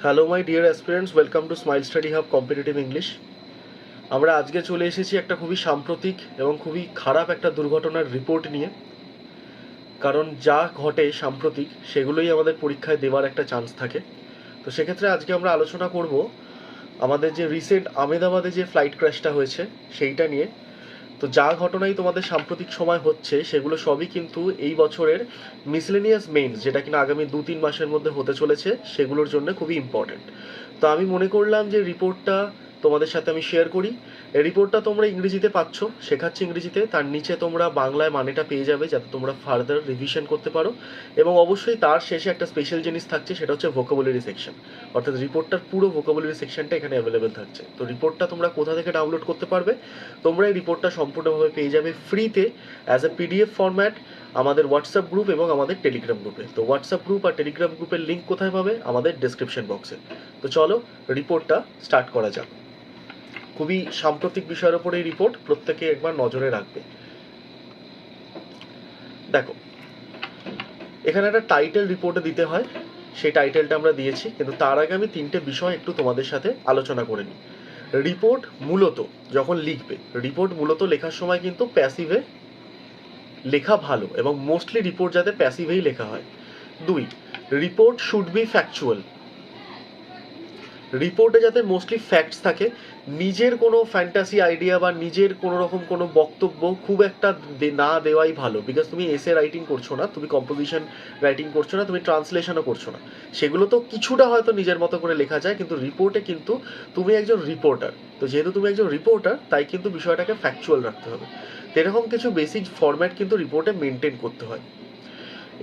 Hello my dear aspirants welcome to smile study hub competitive English আমরা আজকে চলে এসেছি একটা খুবই সাম্প্রতিক এবং খুবই খারাপ একটা দুর্ঘটনার রিপোর্ট নিয়ে। কারণ যা ঘটে সাম্প্রতিক, সেগুলোই আমাদের পরীক্ষায় দেওয়ার একটা চান্স থাকে। তো সেক্ষেত্রে আজকে আমরা আলোচনা করব আমাদের যে রিসেন্ট আমেদাবাদে যে ফ্লাইট ক্র্যাশটা হয়েছে, সেইটা নিয়ে। তো যা ঘটনাই তোমাদের সাম্প্রতিক সময় হচ্ছে, সেগুলো সবই কিন্তু এই বছরের মিসলেনিয়াস মেইনস যেটা কিনা আগামী দু তিন মাসের মধ্যে হতে চলেছে, সেগুলোর জন্য খুবই ইম্পর্টেন্ট তো আমি মনে করলাম যে রিপোর্টটা তোমাদের সাথে আমি শেয়ার করি। রিপোর্টটা তোমরা ইংরেজিতে পাচ্ছ, শেখাচ্ছি ইংরেজিতে, তার নিচে তোমরা বাংলায় মানেটা পেয়ে যাবে যাতে তোমরা ফার্দার রিভিশন করতে পারো এবং অবশ্যই তার শেষে একটা স্পেশাল জিনিস থাকছে, সেটা হচ্ছে ভোকাবুলারি সেকশন অর্থাৎ রিপোর্টটার পুরো ভোকাবুলারি সেকশনটা এখানে অ্যাভেলেবেল থাকছে। তো রিপোর্টটা তোমরা কোথা থেকে ডাউনলোড করতে পারবে, তোমরা এই রিপোর্টটা সম্পূর্ণভাবে পেয়ে যাবে ফ্রিতে অ্যাজ এ পিডিএফ ফরম্যাট আমাদের হোয়াটসঅ্যাপ গ্রুপ এবং আমাদের টেলিগ্রাম গ্রুপে তো হোয়াটসঅ্যাপ গ্রুপ আর টেলিগ্রাম গ্রুপের লিঙ্ক কোথায় পাবে? আমাদের ডেসক্রিপশন বক্সে তো চলো রিপোর্টটা স্টার্ট করা যাক। খুবই সাম্প্রতিক বিষয়ের উপর এই রিপোর্ট প্রত্যেকে একবার নজরে রাখবে। দেখো, এখানে একটা টাইটেল রিপোর্টে দিতে হয়, সেই টাইটেলটা আমরা দিয়েছি, কিন্তু তার আগে আমি তিনটে বিষয় একটু তোমাদের সাথে আলোচনা করে নিই। রিপোর্ট মূলত যখন লিখবে রিপোর্ট মূলত লেখার সময় কিন্তু প্যাসিভে লেখা ভালো এবং মোস্টলি রিপোর্ট যাতে প্যাসিভেই লেখা হয়। দুই রিপোর্ট শুড বি ফ্যাকচুয়াল রিপোর্টে যাতে মোস্টলি ফ্যাক্টস থাকে নিজের কোনো ফ্যান্টাসি আইডিয়া বা নিজের কোনো রকম কোনো বক্তব্য খুব একটা না দেওয়াই ভালো বিকজ তুমি এসে রাইটিং করছ না, তুমি কম্পোজিশন রাইটিং করছ না, তুমি ট্রান্সলেশনও করছ না। সেগুলো তো কিছুটা হয়তো নিজের মতো করে লেখা যায়, কিন্তু রিপোর্টে কিন্তু তুমি একজন রিপোর্টার তো যেহেতু তুমি একজন রিপোর্টার তাই কিন্তু বিষয়টাকে ফ্যাকচুয়াল রাখতে হবে। এরকম কিছু বেসিক ফরম্যাট কিন্তু রিপোর্টে মেনটেন করতে হয়।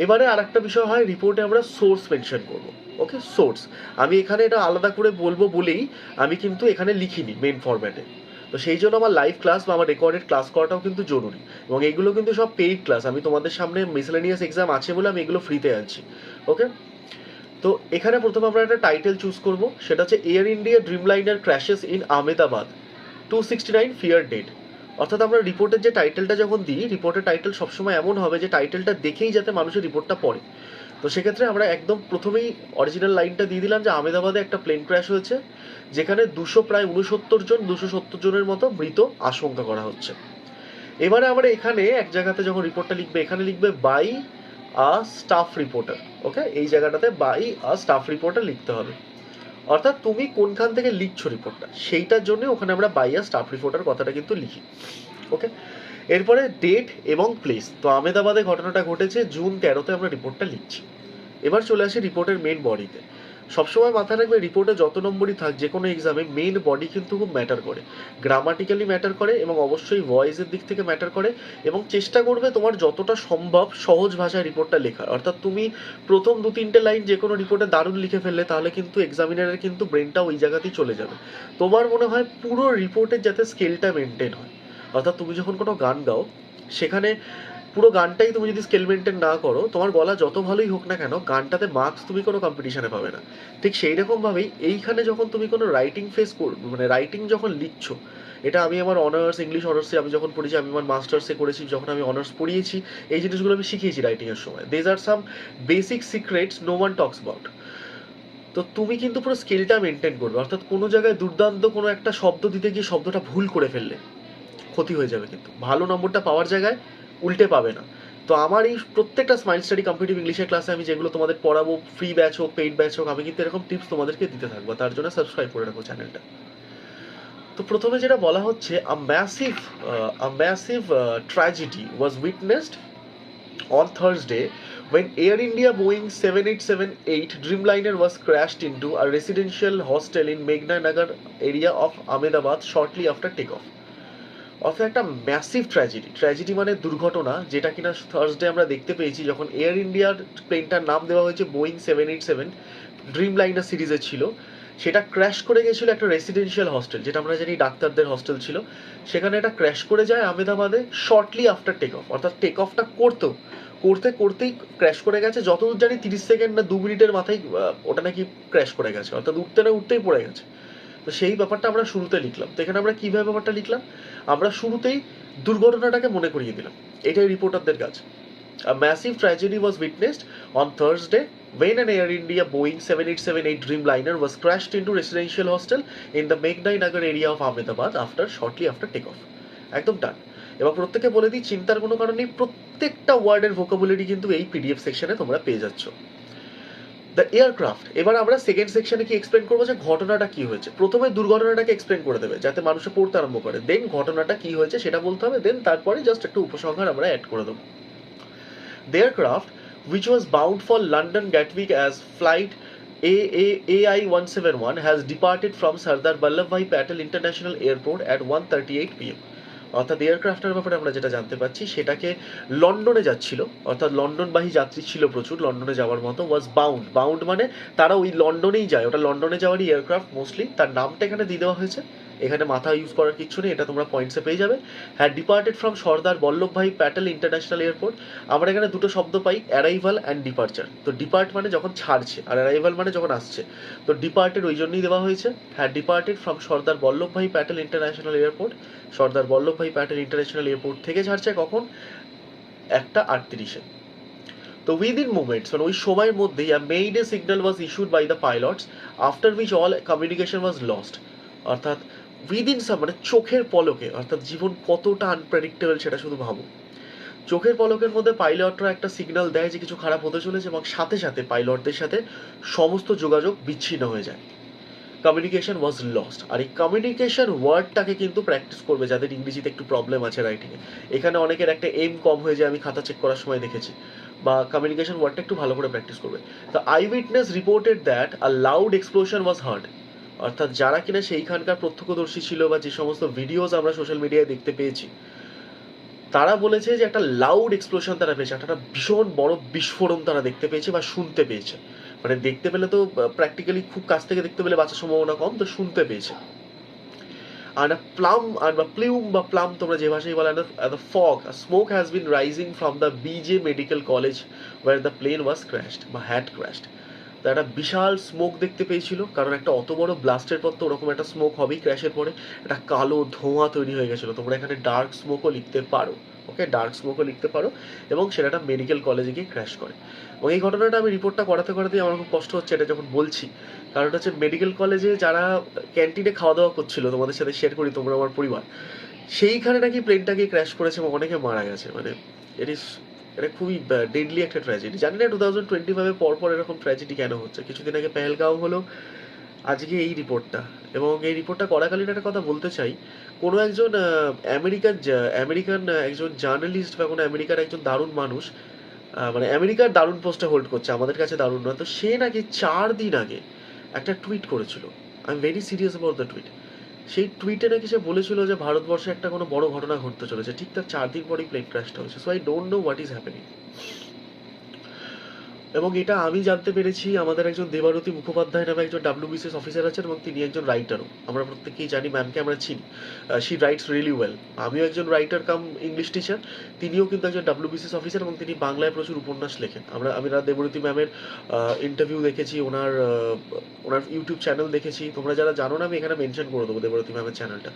এবারে আর একটা বিষয় হয় রিপোর্টে আমরা সোর্স মেনশন করব। ওকে সোর্স আমি এখানে এটা আলাদা করে বলব বলেই আমি কিন্তু এখানে লিখিনি মেন ফরম্যাটে তো সেই জন্য আমার লাইভ ক্লাস বা আমার রেকর্ডেড ক্লাস করাটাও কিন্তু জরুরি। এবং এইগুলো কিন্তু সব পেইড ক্লাস আমি তোমাদের সামনে মিসলেনিয়াস এক্সাম আছে বলে আমি এগুলো ফ্রিতে আছি। ওকে তো এখানে প্রথমে আমরা একটা টাইটেল চুজ করব। সেটা হচ্ছে Air India Dreamliner crashes in Ahmedabad two sixty nine fear dead অর্থাৎ আমরা রিপোর্টের যে টাইটেলটা যখন দিই রিপোর্টের টাইটেল সবসময় এমন হবে যে টাইটেলটা দেখেই যাতে মানুষের রিপোর্টটা পড়ে। তো সেক্ষেত্রে আমরা একদম প্রথমেই অরিজিনাল লাইনটা দিয়ে দিলাম যে আহমেদাবাদে একটা প্লেন ক্র্যাশ হয়েছে, যেখানে দুশো প্রায় উনসত্তর জন, দুশো সত্তর জনের মতো মৃত আশঙ্কা করা হচ্ছে। এবারে আমরা এখানে এক জায়গাতে যখন রিপোর্টটা লিখবে, এখানে লিখবে by a staff reporter okay এই জায়গাটাতে বাই আ স্টাফ রিপোর্টার লিখতে হবে। অর্থাৎ তুমি কোনখান থেকে লিখছো রিপোর্টটা সেইটার জন্য ওখানে আমরা বাই আ স্টাফ রিপোর্টার কথাটা কিন্তু লিখি ওকে এরপরে ডেট এবং প্লেস তো আহমেদাবাদে ঘটনাটা ঘটেছে, জুন তেরোতে আমরা রিপোর্টটা লিখছি। এবার চলে আসি রিপোর্টের মেন বডিতে সবসময় মাথায় রাখবে, রিপোর্টে যত নম্বরই থাক, যে কোনো এক্সামে মেন বডি কিন্তু খুব ম্যাটার করে। গ্রামাটিক্যালি ম্যাটার করে এবং অবশ্যই ভয়েসের দিক থেকে ম্যাটার করে এবং চেষ্টা করবে তোমার যতটা সম্ভব সহজ ভাষায় রিপোর্টটা লেখার। অর্থাৎ তুমি প্রথম দু তিনটে লাইন যে কোনো রিপোর্টে দারুণ লিখে ফেললে, তাহলে কিন্তু এক্সামিনারের কিন্তু ব্রেনটা ওই জায়গাতেই চলে যাবে। তোমার মনে হয় পুরো রিপোর্টের যাতে স্কেলটা মেনটেন হয়? অর্থাৎ তুমি যখন কোনো গান গাও, সেখানে পুরো গানটাই তুমি যদি স্কেল মেনটেন না করো, তোমার গলা যত ভালোই হোক না কেন, গানটাতে মার্কস তুমি কোনো কম্পিটিশনে পাবে না। ঠিক সেই রকমভাবেই এইখানে যখন তুমি কোনো রাইটিং ফেস কর মানে রাইটিং যখন লিখছো, এটা আমি আমার অনার্স ইংলিশ অনার্সে আমি যখন পড়েছি, আমি আমার মাস্টার্সে করেছি, যখন আমি অনার্স পড়িয়েছি, এই জিনিসগুলো আমি শিখিয়েছি রাইটিংয়ের সময়। These are some basic secrets no one talks about তো তুমি কিন্তু পুরো স্কেলটা মেনটেন করবে। অর্থাৎ কোনো জায়গায় দুর্দান্ত কোনো একটা শব্দ দিতে গিয়ে শব্দটা ভুল করে ফেললে ক্ষতি হয়ে যাবে কিন্তু। ভালো নম্বরটা পাওয়ার জায়গায় উল্টে পাবে না। তো আমার এই প্রত্যেকটা স্মাইল স্টাডি কম্পিটিভ ইংলিশের ক্লাসে আমি যেগুলো তোমাদের পড়াবো ফ্রি ব্যাচ হোক পেইড ব্যাচ হোক, আমি কিন্তু এরকম টিপস তোমাদেরকে দিতে থাকব। তার জন্য সাবস্ক্রাইব করে রাখো চ্যানেলটা তো প্রথমে যেটা বলা হচ্ছে a massive a massive tragedy was witnessed on Thursday when Air India Boeing 7878 Dreamliner was crashed into a residential hostel in Meghna Nagar area of Ahmedabad shortly after takeoff. অর্থাৎ একটা ম্যাসিভ ট্র্যাজেডি ট্র্যাজেডি মানে দুর্ঘটনা, যেটা কিনা Thursday আমরা দেখতে পেয়েছি যখন এয়ার ইন্ডিয়ার প্লেনটার নাম দেওয়া হয়েছে Boeing seven eight seven Dreamliner সিরিজের ছিল। সেটা ক্র্যাশ করে গেছিল একটা রেসিডেন্সিয়াল হস্টেল যেটা আমরা জানি ডাক্তারদের হস্টেল ছিল। সেখানে এটা ক্র্যাশ করে যায় আহমেদাবাদে শর্টলি আফটার টেক অফ অর্থাৎ টেক অফটা করতো। করতে করতেই ক্র্যাশ করে গেছে। যতদূর জানি তিরিশ সেকেন্ড না দু মিনিটের মাথায় ওটা নাকি ক্র্যাশ করে গেছে। অর্থাৎ উঠতে না উঠতেই পড়ে গেছে। তো সেই ব্যাপারটা আমরা শুরুতে লিখলাম। তো এখানে আমরা কীভাবে ব্যাপারটা লিখলাম? আমরা শুরুতেই দুর্ঘটনাটাকে মনে করিয়ে দিলাম। এটাই রিপোর্টারদের কাজ। Massive tragedy was witnessed on Thursday when an Air India Boeing seven eight seven eight Dreamliner was crashed into residential hostel in the মেঘনাই Nagar area of Ahmedabad after shortly after take off একদম done এবার প্রত্যেকে বলে দিই, চিন্তার কোনো কারণ নেই। প্রত্যেকটা ওয়ার্ডের ভোকাবুলিটি কিন্তু এই পিডিএফ সেকশনে তোমরা পেয়ে যাচ্ছ। দ্য এয়ারক্রাফট এবার আমরা সেকেন্ড সেকশনে কি এক্সপ্লেন করব যে ঘটনাটা কি হয়েছে? প্রথমে দুর্ঘটনাটাকে এক্সপ্লেন করে দেবে যাতে মানুষে পড়তে আরম্ভ করে। দেন ঘটনাটা কি হয়েছে সেটা বলতে হবে দেন তারপরে জাস্ট একটু উপসংহার আমরা অ্যাড করে দেবো। The aircraft, which was bound for London Gatwick as flight AI-171, has departed from Sardar Vallabhbhai Patel International Airport at 1:38 p.m. অর্থাৎ এয়ারক্রাফটের ব্যাপারে আমরা যেটা জানতে পারছি, সেটাকে লন্ডনে যাচ্ছিল। অর্থাৎ লন্ডনবাহী যাত্রী ছিল প্রচুর, লন্ডনে যাওয়ার মতো ওয়াজ বাউন্ড বাউন্ড মানে তারা ওই লন্ডনেই যায়। ওটা লন্ডনে যাওয়ারই এয়ারক্রাফট মোস্টলি তার নামটা এখানে দিয়ে দেওয়া হয়েছে। এখানে মাথা ইউজ করার কিছু নেই, এটা তোমরা পয়েন্টসে পেয়ে যাবে। হ্যাঁ departed from Sardar Vallabhbhai Patel international airport আমরা এখানে দুটো শব্দ পাই অ্যারাইভাল অ্যান্ড ডিপার্চার তো ডিপার্ট মানে যখন ছাড়ছে, আর অ্যারাইভাল মানে যখন আসছে। তো ডিপার্টেড ওই জন্যই দেওয়া হয়েছে। হ্যাঁ departed from Sardar Vallabhbhai Patel international airport Sardar Vallabhbhai Patel international airport থেকে ছাড়ছে কখন? একটা আটত্রিশে। তো উইদিন মুমেন্টস মানে ওই সময়ের মধ্যেই made a signal was issued by the pilots after which all communication was lost অর্থাৎ উইদিন সাম মানে চোখের পলকে, অর্থাৎ জীবন কতটা আনপ্রেডিক্টেবল সেটা শুধু ভাবো। চোখের পলকের মধ্যে পাইলটরা একটা সিগন্যাল দেয় যে কিছু খারাপ হতে চলেছে এবং সাথে সাথে পাইলটদের সাথে সমস্ত যোগাযোগ বিচ্ছিন্ন হয়ে যায়। কমিউনিকেশন ওয়াজ লস্ট আর এই কমিউনিকেশন ওয়ার্ডটাকে কিন্তু প্র্যাকটিস করবে যাদের ইংরেজিতে একটু প্রবলেম আছে রাইটিংয়ে এখানে অনেকের একটা এম কম হয়ে যায়, আমি খাতা চেক করার সময় দেখেছি। বা কমিউনিকেশন ওয়ার্ডটা একটু ভালো করে প্র্যাকটিস করবে। তো eye witness reported that a loud explosion was heard অর্থাৎ যারা কিনা সেইখানকার প্রত্যক্ষদর্শী ছিল বা যে সমস্ত ভিডিওস আমরা সোশ্যাল মিডিয়ায় দেখতে পেয়েছি, তারা বলেছে যে একটা লাউড এক্সপ্লোশন তারা পেয়েছে একটা ভীষণ বড় বিস্ফোরণ তারা দেখতে পেয়েছে বা শুনতে পেয়েছে। মানে দেখতে পেলে তো প্র্যাকটিক্যালি খুব কাছ থেকে দেখতে পেলে বাঁচার সম্ভাবনা কম, তো শুনতে পেয়েছে। আর আর বা প্লিউম বা প্লাম তোমরা যে ভাষায় বলে the fog smoke has been rising from the BJ medical college where the plane was crashed বা হ্যাড ক্র্যাশড তো একটা বিশাল স্মোক দেখতে পেয়েছিল, কারণ একটা অত বড় ব্লাস্টের পর তো ওরকম একটা স্মোক হবেই ক্র্যাশের পরে। একটা কালো ধোঁয়া তৈরি হয়ে গেছিল, তোমরা এখানে ডার্ক স্মোকও লিখতে পারো ওকে ডার্ক স্মোকও লিখতে পারো, এবং সেটা একটা মেডিকেল কলেজে গিয়ে ক্র্যাশ করে। এবং এই ঘটনাটা আমি রিপোর্টটা করাতে করাতে আমার খুব কষ্ট হচ্ছে এটা যখন বলছি। কারণ হচ্ছে মেডিকেল কলেজে যারা ক্যান্টিনে খাওয়া দাওয়া করছিল, তোমাদের সাথে শেয়ার করি, তোমরা, আমার পরিবার, সেইখানে নাকি প্লেনটাকে ক্র্যাশ করেছে এবং অনেকে মারা গেছে। মানে ইট ইস এটা খুবই ডেডলি একটা ট্র্যাজেডি জানি না টু থাউজেন্ড টোয়েন্টি ফাইভে পরপর এরকম ট্র্যাজেডি কেন হচ্ছে। কিছুদিন আগে পেহেলগাঁও হলো, আজকে এই রিপোর্টটা এবং এই রিপোর্টটা করাকালীন একটা কথা বলতে চাই। কোনো একজন আমেরিকান আমেরিকান একজন জার্নালিস্ট বা কোনো আমেরিকার একজন দারুণ মানুষ মানে আমেরিকার দারুণ পোস্টে হোল্ড করছে, আমাদের কাছে দারুণ নয়। তো সে নাকি চার দিন আগে একটা টুইট করেছিল। I am very serious about the tweet সেই টুইটে নাকি সে বলেছিল যে ভারতবর্ষে একটা কোনো বড় ঘটনা ঘটতে চলেছে। ঠিক তার চার দিন পরেই প্লেন ক্র্যাশটা হয়েছে। So I don't know what is happening এবং এটা আমি জানতে পেরেছি, আমাদের একজন দেবারতী মুখোপাধ্যায় নামে একজন ডাব্লিউবিসিএস অফিসার আছেন এবং তিনি একজন রাইটারও আমরা প্রত্যেকেই জানি ম্যামকে আমরা চিনি। শি রাইটস রিয়েলি ওয়েল আমিও একজন রাইটার কাম ইংলিশ টিচার তিনিও কিন্তু একজন ডাব্লিউবিসিএস অফিসার এবং তিনি বাংলায় প্রচুর উপন্যাস লেখেন। আমরা, আমি দেবরতী ম্যামের ইন্টারভিউ দেখেছি, ওনার ওনার ইউটিউব চ্যানেল দেখেছি। তোমরা যারা জানো না, আমি এখানে মেনশন করে দেবো দেবরতী ম্যামের চ্যানেলটা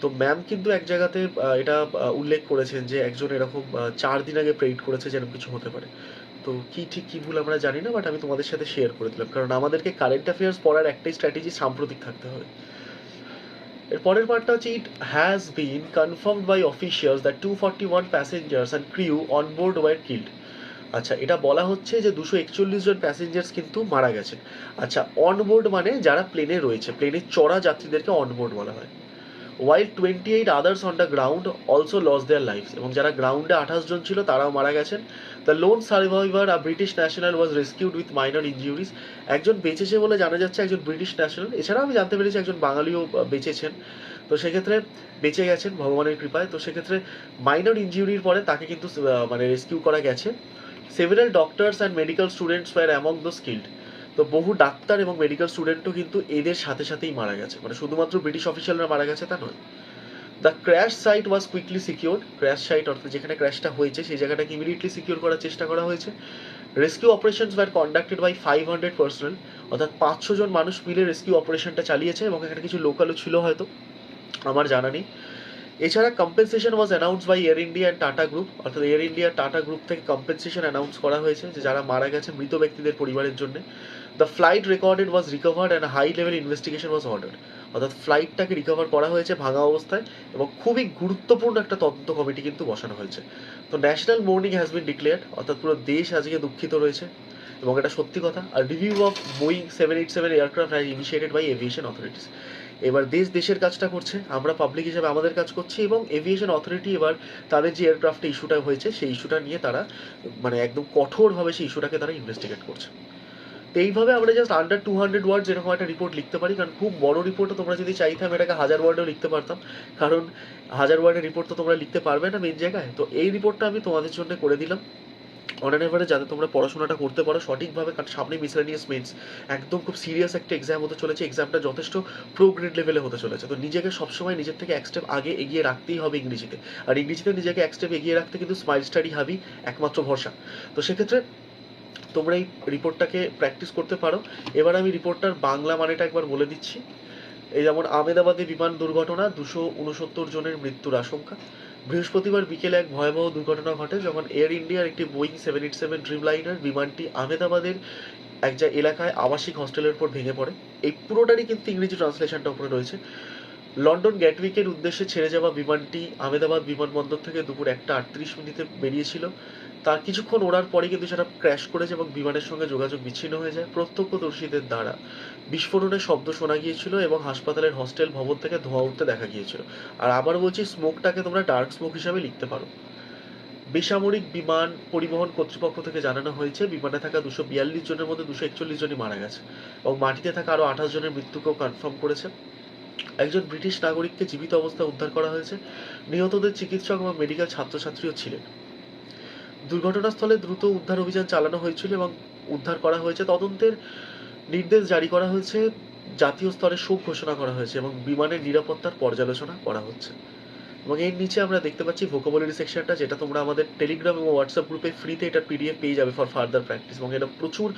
তো ম্যাম কিন্তু এক জায়গাতে এটা উল্লেখ করেছেন যে একজন এরকম চার দিন আগে প্রেইড করেছে যেরকম কিছু হতে পারে। তো কি ঠিক কি ভুল আমরা জানি না বাট আমি তোমাদের সাথে শেয়ার করে দিলাম। কারণ আমাদেরকে কারেন্ট অ্যাফেয়ার্স পড়ার একটাই স্ট্র্যাটেজি সাম্প্রতিক থাকতে হবে। এর পরের পার্টটা হচ্ছে it has been confirmed by officials that two forty one passengers and crew on board were killed আচ্ছা এটা বলা হচ্ছে যে দুশো একচল্লিশ জন প্যাসেঞ্জার্স কিন্তু মারা গেছে। আচ্ছা অনবোর্ড মানে যারা প্লেনে রয়েছে প্লেনে চড়া যাত্রীদেরকে অনবোর্ড বলা হয়। While twenty eight others on the ground also lost their life এবং যারা গ্রাউন্ডে আঠাশ জন ছিল, তারাও মারা গেছেন। The lone survivor a British national was rescued with minor injuries একজন বেঁচেছে বলে জানা যাচ্ছে একজন ব্রিটিশ ন্যাশনাল এছাড়াও আমি জানতে পেরেছি একজন বাঙালিও বেঁচেছেন। তো সেক্ষেত্রে বেঁচে গেছেন ভগবানের কৃপায়। তো সেক্ষেত্রে মাইনর ইনজুরির পরে তাকে কিন্তু মানে রেস্কিউ করা গেছে। Several doctors and medical students were among the killed তো বহু ডাক্তার এবং মেডিকেল স্টুডেন্টও কিন্তু এদের সাথে সাথেই মারা গেছে। মানে শুধুমাত্র ব্রিটিশ অফিসিয়ালরা মারা গেছে তা নয়। The crash site was quickly secured crash site অর্থাৎ যেখানে ক্র্যাশটা হয়েছে, সেই জায়গাটাকে ইমিডিয়েটলি সিকিউর করার চেষ্টা করা হয়েছে। Rescue operations were conducted by five hundred personnel অর্থাৎ পাঁচশো জন মানুষ মিলে রেস্কিউ অপারেশনটা চালিয়েছে এবং এখানে কিছু লোকালও ছিল হয়তো। আমার জানা নেই। এছাড়া compensation was announce by Air India and Tata group অর্থাৎ এয়ার ইন্ডিয়া টাটা গ্রুপ থেকে কম্পেনসেশন অ্যানাউন্স করা হয়েছে যে যারা মারা গেছে মৃত ব্যক্তিদের পরিবারের জন্য। The flight recorded was recovered and high level investigation was order অর্থাৎ ফ্লাইটটাকে রিকভার করা হয়েছে ভাঙা অবস্থায় এবং খুবই গুরুত্বপূর্ণ একটা তদন্ত কমিটি কিন্তু বসানো হয়েছে। তো national mourning has been declared অর্থাৎ পুরো দেশ আজকে দুঃখিত রয়েছে। এবং এটা সত্যি কথা আর review of Boeing seven eight seven aircraft has initiated by aviation authorities এবার দেশ দেশের কাজটা করছে, আমরা পাবলিক হিসাবে আমাদের কাজ করছি এবং এভিয়েশন অথরিটি এবার তাদের যে এয়ারক্রাফটে ইস্যুটা হয়েছে, সেই ইস্যুটা নিয়ে তারা মানে একদম কঠোরভাবে সেই ইস্যুটাকে তারা ইনভেস্টিগেট করছে। তো এইভাবে আমরা just under two hundred word যেরকম একটা রিপোর্ট লিখতে পারি, কারণ খুব বড় রিপোর্টও তোমরা যদি চাইতাম এটাকে হাজার ওয়ার্ডেও লিখতে পারতাম, কারণ হাজার ওয়ার্ডের রিপোর্ট তো তোমরা লিখতে পারবে না মেন জায়গায়। তো এই রিপোর্টটা আমি তোমাদের জন্য করে দিলাম। অন অ্যান যাতে তোমরা পড়াশোনাটা করতে পারো, সঠিকভাবে কারণ সামনে মিসলেনিয়াস মেন্স একদম খুব সিরিয়াস একটা এক্সাম হতে চলেছে এক্সামটা যথেষ্ট প্রো গ্রেড লেভেলে হতে চলেছে। তো নিজেকে সবসময় নিজের থেকে এক স্টেপ আগে এগিয়ে রাখতেই হবে ইংরেজিতে। আর ইংরেজিতে নিজেকে এক স্টেপ এগিয়ে রাখতে কিন্তু স্মাইল স্টাডি হাবি একমাত্র ভরসা। তো সেক্ষেত্রে তোমরা এই রিপোর্টটাকে প্র্যাকটিস করতে পারো। এবার আমি রিপোর্টটার বাংলা মানেটা একবার বলে দিচ্ছি। এই যেমন আমেদাবাদে বিমান দুর্ঘটনা, দুশো উনসত্তর জনের মৃত্যুর আশঙ্কা। বৃহস্পতিবার বিকেলে এক ভয়াবহ দুর্ঘটনা ঘটে যখন এয়ার ইন্ডিয়ার একটি Boeing seven eight seven dreamliner বিমানটি আহমেদাবাদের এক যা এলাকায় আবাসিক হস্টেলের উপর ভেঙে পড়ে। এই পুরোটারই কিন্তু ইংরেজি ট্রান্সলেশনটা উপরে রয়েছে। লন্ডন গ্যাটউইকের উদ্দেশ্যে ছেড়ে যাওয়া বিমানটি আহমেদাবাদ বিমানবন্দর থেকে দুপুর একটা আটত্রিশ মিনিটে বেরিয়েছিল। তার কিছুক্ষণ ওড়ার পরে কিন্তু সেটা ক্র্যাশ করেছে এবং বিমানের সঙ্গে যোগাযোগ বিচ্ছিন্ন হয়ে যায় প্রত্যক্ষদর্শীদের দ্বারা। বিস্ফোরণের শব্দ শোনা গিয়েছিল এবং হাসপাতালের হস্টেল ভবন থেকে ধোঁয়া উঠতে দেখা গিয়েছিল। আর আবার বলছি স্মোকটাকে তোমরা ডার্ক স্মোক হিসাবে লিখতে পারো। বেসামরিক বিমান পরিবহন কর্তৃপক্ষ থেকে জানানো হয়েছে, বিমানে থাকা দুশো বিয়াল্লিশ জনের মধ্যে দুশো একচল্লিশ জনই মারা গেছে এবং মাটিতে থাকা আরও আঠাশ জনের মৃত্যুকেও কনফার্ম করেছে। একজন ব্রিটিশ নাগরিককে জীবিত অবস্থায় উদ্ধার করা হয়েছে। নিহতদের চিকিৎসক এবং মেডিকেল ছাত্রছাত্রীও ছিলেন। দুর্ঘটনাস্থলে দ্রুত উদ্ধার অভিযান চালানো হয়েছিল এবং উদ্ধার করা হয়েছে। তদন্তের নির্দেশ জারি করা হয়েছে। জাতীয় স্তরে শোক ঘোষণা করা হয়েছে এবং বিমানের নিরাপত্তার পর্যালোচনা করা হচ্ছে। এবং এর নিচে আমরা দেখতে পাচ্ছি ভোকাবুলারি সেকশনটা যেটা তোমরা আমাদের টেলিগ্রাম এবং হোয়াটসঅ্যাপ গ্রুপে ফ্রিতে এটা পিডিএফ পেয়ে যাবে ফর ফার্দার প্র্যাকটিস এবং এটা প্রচুর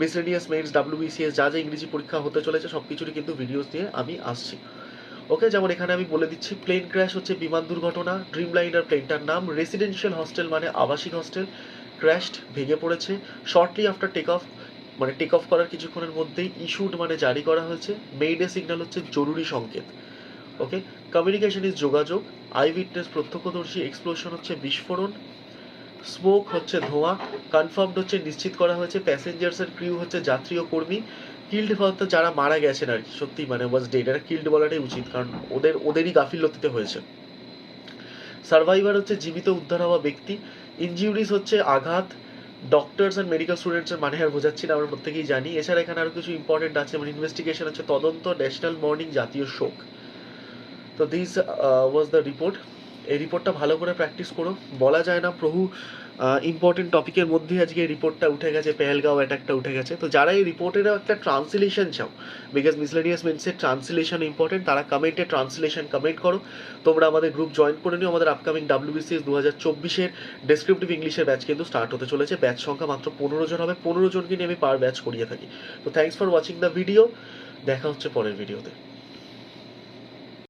মিসলেনিয়াস মেইনস ডাব্লিউবিসিএস যা যা ইংরেজি পরীক্ষা হতে চলেছে সব কিছুরই কিন্তু ভিডিওস দিয়ে আমি আসছি। ওকে, যেমন এখানে আমি বলে দিচ্ছি প্লেন ক্র্যাশ হচ্ছে বিমান দুর্ঘটনা। ড্রিম লাইনার প্লেনটার নাম রেসিডেন্সিয়াল হস্টেল মানে আবাসিক হস্টেল ক্র্যাশড ভেঙে পড়েছে। শর্টলি আফটার টেক অফ মানে টেক অফ করার কিছুক্ষণের মধ্যেই ইস্যুড মানে জারি করা হয়েছে। মেইডে সিগন্যাল হচ্ছে জরুরি সংকেত। ওকে কমিউনিকেশন ইজ যোগাযোগ। আই উইটনেস প্রত্যক্ষদর্শী এক্সপ্লোশন হচ্ছে বিস্ফোরণ। স্মোক হচ্ছে ধোঁয়া কনফার্মড হচ্ছে, নিশ্চিত করা হয়েছে প্যাসেঞ্জার্স এর ক্রিউ হচ্ছে যাত্রী ও কর্মী। কিল্ড বলতে যারা মারা গেছেন আর কি, সত্যি মানে ওয়াজ ডেড এটা কিল্ড বলাটাই উচিত, কারণ ওদের, ওদেরই গাফিলতিতে হয়েছে। সার্ভাইভার হচ্ছে জীবিত উদ্ধার হওয়া ব্যক্তি ইনজিউরিজ হচ্ছে আঘাত ডক্টরস অ্যান্ড মেডিকেল স্টুডেন্টসের মানে আর বোঝাচ্ছি না, আমরা প্রত্যেকেই জানি। এছাড়া এখানে আরও কিছু ইম্পর্টেন্ট আছে, যেমন ইনভেস্টিগেশন হচ্ছে তদন্ত ন্যাশনাল মর্নিং জাতীয় শোক। তো দিস ওয়াজ দ্য রিপোর্ট এই রিপোর্টটা ভালো করে প্র্যাকটিস করো। বলা যায় না প্রভু ইম্পর্টেন্ট টপিকের মধ্যে আজকে এই রিপোর্টটা উঠে গেছে, পেহেলগাঁও অ্যাটাকটা উঠে গেছে। তো যারা এই রিপোর্টেরও একটা ট্রান্সলেশন চাও বিকজ মিসলেনিয়াস মিনসের ট্রান্সলেশন ইম্পর্টেন্ট তারা কমেন্টে ট্রান্সলেশন কমেন্ট করো। তোমরা আমাদের গ্রুপ জয়েন করে নিও, আমাদের আপকামিং ডাব্লিউবিসিএস দু হাজার চব্বিশের ডেসক্রিপটিভ ইংলিশের ব্যাচ কিন্তু স্টার্ট হতে চলেছে। ব্যাচ সংখ্যা মাত্র পনেরো জন হবে, পনেরো জনকে নিয়ে আমি পার ব্যাচ করিয়ে থাকি। তো thanks for watching the video দেখা হচ্ছে পরের ভিডিওতে